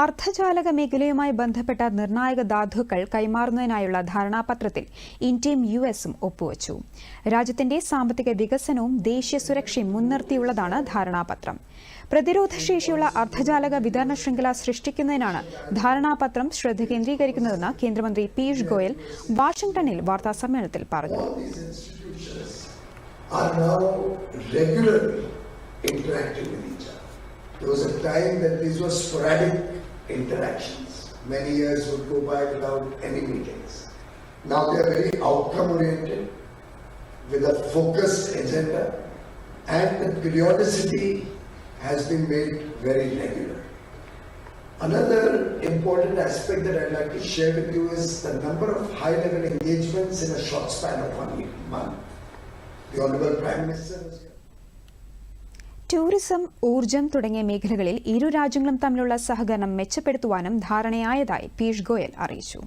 അർദ്ധചാലക മേഖലയുമായി ബന്ധപ്പെട്ട നിർണായക ധാതുക്കൾ കൈമാറുന്നതിനായുള്ള ധാരണാപത്രത്തിൽ ഇന്ത്യയും യു എസും ഒപ്പുവച്ചു. രാജ്യത്തിന്റെ സാമ്പത്തിക വികസനവും ദേശീയ സുരക്ഷയും മുൻനിർത്തിയുള്ളതാണ് ധാരണാപത്രം. പ്രതിരോധശേഷിയുള്ള അർദ്ധചാലക വിതരണ ശൃംഖല സൃഷ്ടിക്കുന്നതിനാണ് ധാരണാപത്രം ശ്രദ്ധ കേന്ദ്രീകരിക്കുന്നതെന്ന് കേന്ദ്രമന്ത്രി പീയൂഷ് ഗോയൽ വാഷിംഗ്ടണിൽ വാർത്താസമ്മേളനത്തിൽ പറഞ്ഞു. There was a time that sporadic. Interactions. Many years would go by without any meetings. Now they are very outcome oriented with a focused agenda and the periodicity has been made very regular. Another important aspect that I'd like to share with you is the number of high level engagements in a short span of one month. The Honorable Prime Minister was. Tourism ഊർജം തുടങ്ങിയ മേഖലകളിൽ ഇരു രാജ്യങ്ങളും തമ്മിലുള്ള സഹകരണം മെച്ചപ്പെടുത്തുവാനും ധാരണയായതായി പീയൂഷ് ഗോയൽ അറിയിച്ചു.